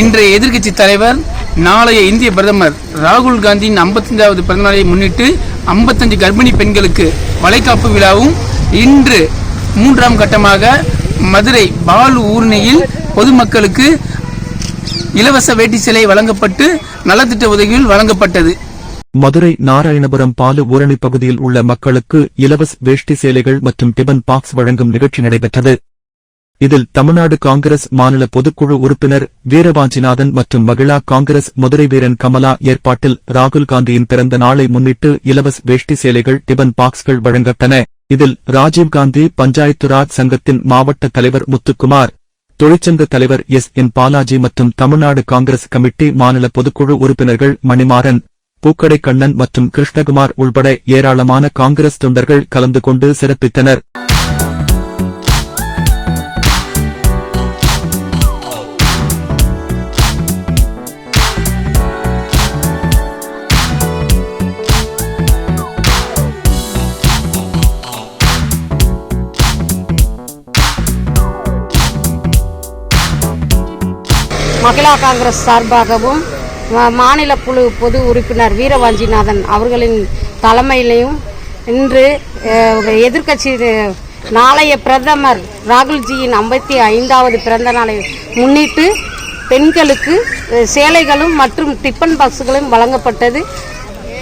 இன்றைய எதிர்க்கட்சி தலைவர் நாளைய இந்திய பிரதமர் ராகுல் காந்தியின் 55வது பிறந்த நாளை முன்னிட்டு 55 கர்ப்பிணி பெண்களுக்கு வளைகாப்பு விழாவும் இன்று மூன்றாம் கட்டமாக மதுரை பாலு ஊர்ணியில் பொதுமக்களுக்கு இலவச வேட்டி சிலை வழங்கப்பட்டு நலத்திட்ட உதவிகள் வழங்கப்பட்டது. மதுரை நாராயணபுரம் பாலு ஊரணி பகுதியில் உள்ள மக்களுக்கு இலவச வேஷ்டி சேலைகள் மற்றும் டிபன் பாக்ஸ் வழங்கும் நிகழ்ச்சி நடைபெற்றது. இதில் தமிழ்நாடு காங்கிரஸ் மாநில பொதுக்குழு உறுப்பினர் வீரவாஞ்சிநாதன் மற்றும் மகிழா காங்கிரஸ் மதுரை வீரன் கமலா ஏற்பாட்டில் ராகுல் காந்தியின் பிறந்த நாளை முன்னிட்டு இலவச வேஷ்டி சேலைகள் டிபன் பாக்ஸ்கள் வழங்கப்பட்டன. இதில் ராஜீவ்காந்தி பஞ்சாயத்து ராஜ் சங்கத்தின் மாவட்ட தலைவர் முத்துக்குமார் தொழிற்சங்க தலைவர் எஸ். என். பாலாஜி மற்றும் தமிழ்நாடு காங்கிரஸ் கமிட்டி மாநில பொதுக்குழு உறுப்பினர்கள் மணிமாறன் பூக்கடை கண்ணன் மற்றும் கிருஷ்ணகுமார் உள்பட ஏராளமான காங்கிரஸ் தொண்டர்கள் கலந்து கொண்டு சிறப்பித்தனர். மகிழா காங்கிரஸ் சார்பாகவும் மா- மாநில குழு பொது உறுப்பினர் வீரவாஞ்சிநாதன் அவர்களின் தலைமையிலையும் இன்று எதிர்கட்சி நாளைய பிரதமர் ராகுல்ஜியின் ஐம்பத்தி ஐந்தாவது பிறந்த நாளை முன்னிட்டு பெண்களுக்கு சேலைகளும் மற்றும் டிஃபன் பாக்ஸுகளும் வழங்கப்பட்டது.